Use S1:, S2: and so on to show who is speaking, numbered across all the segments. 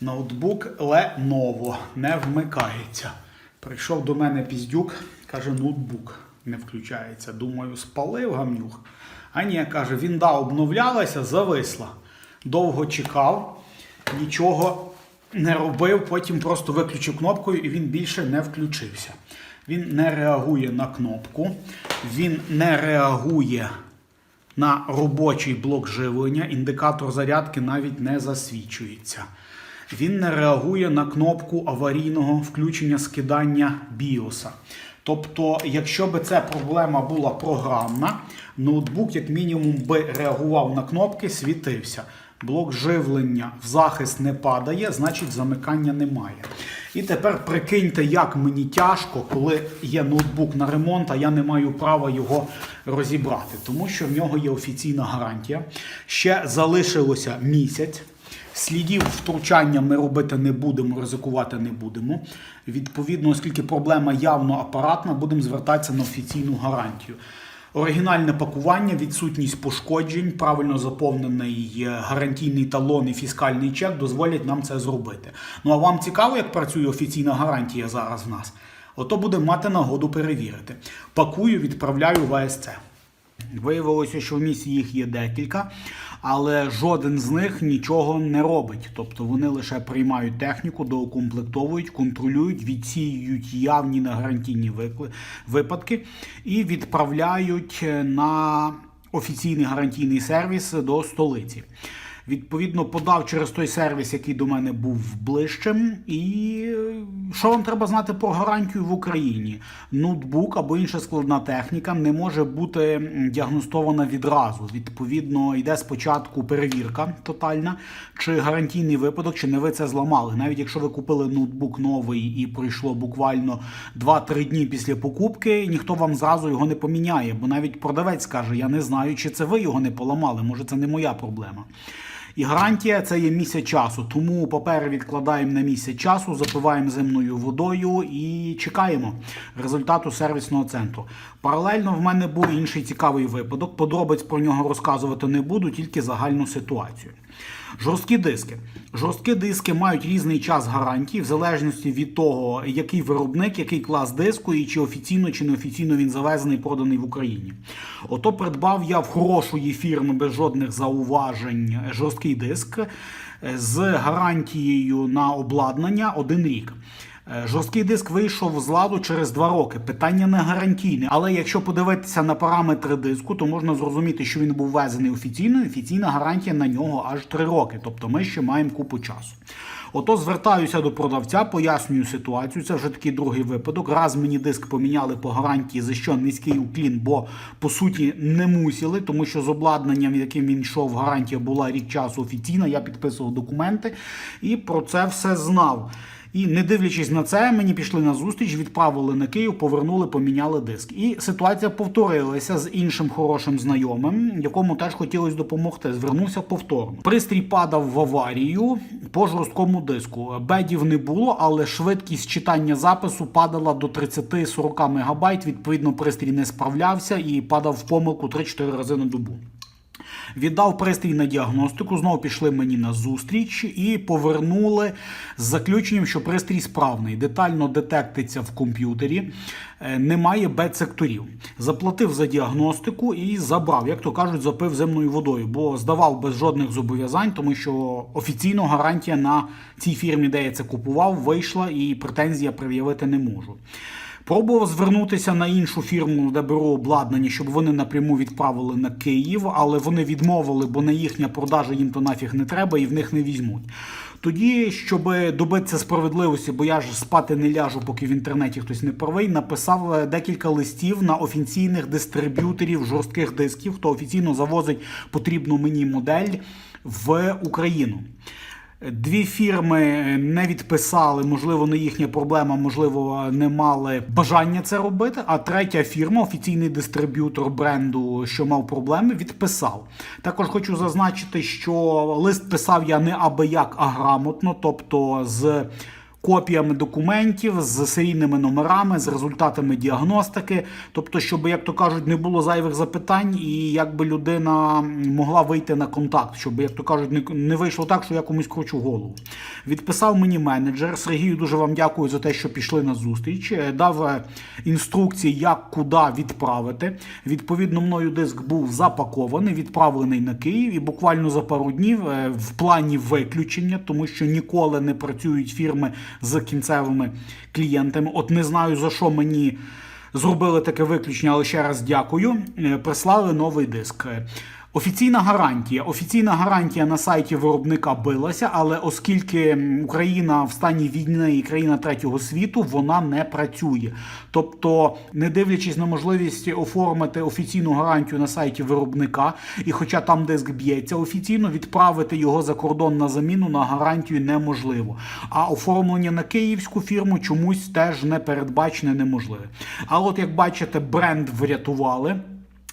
S1: Ноутбук Lenovo не вмикається. Прийшов до мене піздюк, каже, ноутбук не включається. Думаю, спалив гамнюх. А ні, каже, вінда обновлялася, зависла. Довго чекав, нічого не робив, потім просто виключив кнопкою і він більше не включився. Він не реагує на кнопку, він не реагує на робочий блок живлення, індикатор зарядки навіть не засвічується. Він не реагує на кнопку аварійного включення скидання біоса. Тобто, якщо би ця проблема була програмна, ноутбук, як мінімум, би реагував на кнопки, світився. Блок живлення в захист не падає, значить замикання немає. І тепер прикиньте, як мені тяжко, коли є ноутбук на ремонт, а я не маю права його розібрати, тому що в нього є офіційна гарантія. Ще залишилося місяць. Слідів втручання ми робити не будемо, ризикувати не будемо. Відповідно, оскільки проблема явно апаратна, будемо звертатися на офіційну гарантію. Оригінальне пакування, відсутність пошкоджень, правильно заповнений е, гарантійний талон і фіскальний чек дозволять нам це зробити. Ну а вам цікаво, як працює офіційна гарантія зараз в нас? Ото буде мати нагоду перевірити. Пакую, відправляю в АСЦ. Виявилося, що в місті їх є декілька, але жоден з них нічого не робить. Тобто вони лише приймають техніку, доукомплектовують, контролюють, відсіюють явні негарантійні гарантійні випадки і відправляють на офіційний гарантійний сервіс до столиці. Відповідно, подав через той сервіс, який до мене був ближчим. І е, що вам треба знати про гарантію в Україні? Ноутбук або інша складна техніка не може бути діагностована відразу. Відповідно, йде спочатку перевірка тотальна, чи гарантійний випадок, чи не ви це зламали. Навіть якщо ви купили ноутбук новий і пройшло буквально 2-3 дні після покупки, ніхто вам зразу його не поміняє, бо навіть продавець каже: Я не знаю, чи це ви його не поламали. Може, це не моя проблема. І гарантія це є місяць часу. Тому папери відкладаємо на місяць часу, запиваємо земною водою і чекаємо результату сервісного центру. Паралельно в мене був інший цікавий випадок. Подробиць про нього розказувати не буду, тільки загальну ситуацію. Жорсткі диски. Жорсткі диски мають різний час гарантії, в залежності від того, який виробник, який клас диску, і чи офіційно чи неофіційно він завезений, проданий в Україні. Ото придбав я в хорошої фірми без жодних зауважень жорсткий диск з гарантією на обладнання один рік. Е, Жорсткий диск вийшов з ладу через два роки. Питання не гарантійне. Але якщо подивитися на параметри диску, то можна зрозуміти, що він був ввезений офіційно. Офіційна гарантія на нього аж три роки. Тобто ми ще маємо купу часу. Ото звертаюся до продавця, пояснюю ситуацію. Це вже такий другий випадок. Раз мені диск поміняли по гарантії, за що низький уклін, бо по суті не мусили, тому що з обладнанням, яким він йшов, гарантія була рік часу офіційна. Я підписував документи і про це все знав. І не дивлячись на це, мені пішли на зустріч, відправили на Київ, повернули, поміняли диск. І ситуація повторилася з іншим хорошим знайомим, якому теж хотілося допомогти. Звернувся повторно. Пристрій падав в аварію по жорсткому диску. Бедів не було, але швидкість читання запису падала до 30-40 мегабайт. Відповідно, пристрій не справлявся і падав в помилку 3-4 рази на добу. Віддав пристрій на діагностику, знову пішли мені на зустріч і повернули з заключенням, що пристрій справний, детально детектиться в комп'ютері, е, немає бет-секторів. Заплатив за діагностику і забрав, як то кажуть, запив земною водою, бо здавав без жодних зобов'язань, тому що офіційно гарантія на цій фірмі, де я це купував, вийшла і претензія пред'явити не можу. Пробував звернутися на іншу фірму, де беру обладнання, щоб вони напряму відправили на Київ, але вони відмовили, бо на їхня продажа їм то нафіг не треба і в них не візьмуть. Тоді, щоб добитися справедливості, бо я ж спати не ляжу, поки в інтернеті хтось не правий, написав е, декілька листів на офіційних дистриб'юторів жорстких дисків, хто офіційно завозить потрібну мені модель в Україну. Дві фірми не відписали, можливо, не їхня проблема, можливо, не мали бажання це робити. А третя фірма, офіційний дистриб'ютор бренду, що мав проблеми, відписав. Також хочу зазначити, що лист писав я не аби як, а грамотно, тобто з копіями документів з серійними номерами, з результатами діагностики. Тобто, щоб, як то кажуть, не було зайвих запитань, і якби людина могла вийти на контакт, щоб, як то кажуть, не, вийшло так, що я комусь кручу голову. Відписав мені менеджер. Сергію, дуже вам дякую за те, що пішли на зустріч. Е, Дав е, інструкції, як куди відправити. Відповідно, мною диск був запакований, відправлений на Київ, і буквально за пару днів е, в плані виключення, тому що ніколи не працюють фірми з кінцевими клієнтами. От не знаю за що мені. Зробили таке виключення, але ще раз дякую. Е, Прислали новий диск. Офіційна гарантія. Офіційна гарантія на сайті виробника билася, але оскільки Україна в стані війни і країна третього світу, вона не працює. Тобто, не дивлячись на можливість оформити офіційну гарантію на сайті виробника, і хоча там диск б'ється офіційно, відправити його за кордон на заміну на гарантію неможливо. А оформлення на київську фірму чомусь теж не передбачене, неможливе. Але от як бачите, бренд врятували.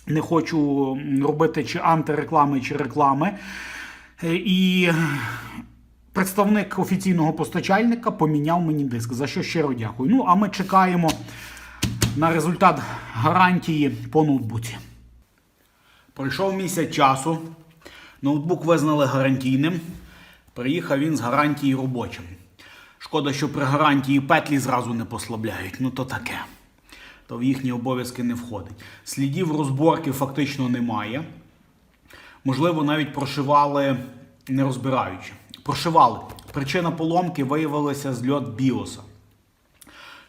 S1: Не хочу робити чи антиреклами, чи реклами. Е, І представник офіційного постачальника поміняв мені диск, за що щиро дякую. Ну, а ми чекаємо на результат гарантії по ноутбуці. Пройшов місяць часу. Ноутбук визнали гарантійним. Приїхав він з гарантії робочим. Шкода, що при гарантії петлі зразу не послабляють. Ну то таке. То в їхні обов'язки не входить. Слідів розборки фактично немає. Можливо, навіть прошивали не розбираючи. Прошивали. Причина поломки виявилася зльот біоса.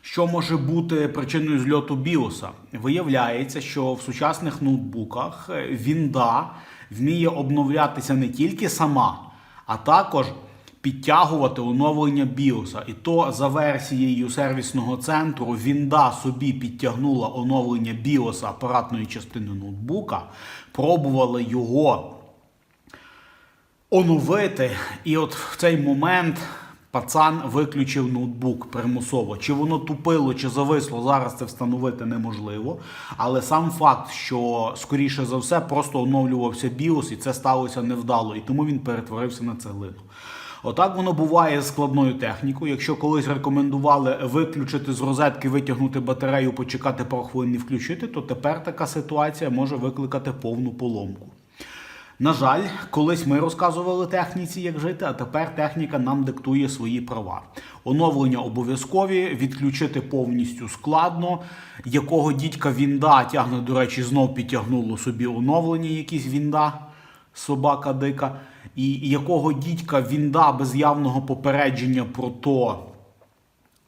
S1: Що може бути причиною зльоту біоса? Виявляється, що в сучасних ноутбуках е, Вінда вміє обновлятися не тільки сама, а також підтягувати оновлення біоса. І то за версією сервісного центру Вінда собі підтягнула оновлення біоса апаратної частини ноутбука, пробували його оновити. І от в цей момент пацан виключив ноутбук примусово. Чи воно тупило, чи зависло, зараз це встановити неможливо. Але сам факт, що скоріше за все просто оновлювався BIOS, і це сталося невдало, і тому він перетворився на цеглину. Отак воно буває з складною технікою. Якщо колись рекомендували виключити з розетки, витягнути батарею, почекати пару хвилин і включити, то тепер така ситуація може викликати повну поломку. На жаль, колись ми розказували техніці, як жити, а тепер техніка нам диктує свої права. Оновлення обов'язкові, відключити повністю складно. Якого дідька Вінда тягне, до речі, знов підтягнуло собі оновлення, якісь Вінда, собака дика. І якого дідька Вінда без явного попередження про то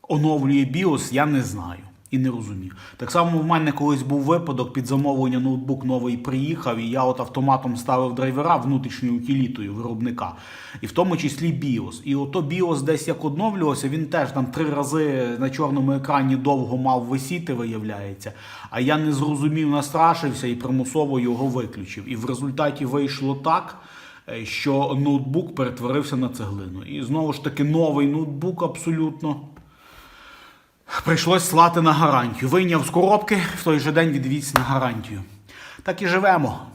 S1: оновлює біос, я не знаю і не розумію. Так само в мене колись був випадок під замовлення ноутбук новий приїхав, і я от автоматом ставив драйвера внутрішньою утилітою виробника, і в тому числі BIOS. І ото BIOS десь як одновлювався, він теж там три рази на чорному екрані довго мав висіти, виявляється. А я не зрозумів, настрашився і примусово його виключив. І в результаті вийшло так. е, Що ноутбук перетворився на цеглину. І знову ж таки новий ноутбук абсолютно Прийшлось слати на гарантію. Вийняв з коробки, в той же день відвіз на гарантію. Так і живемо.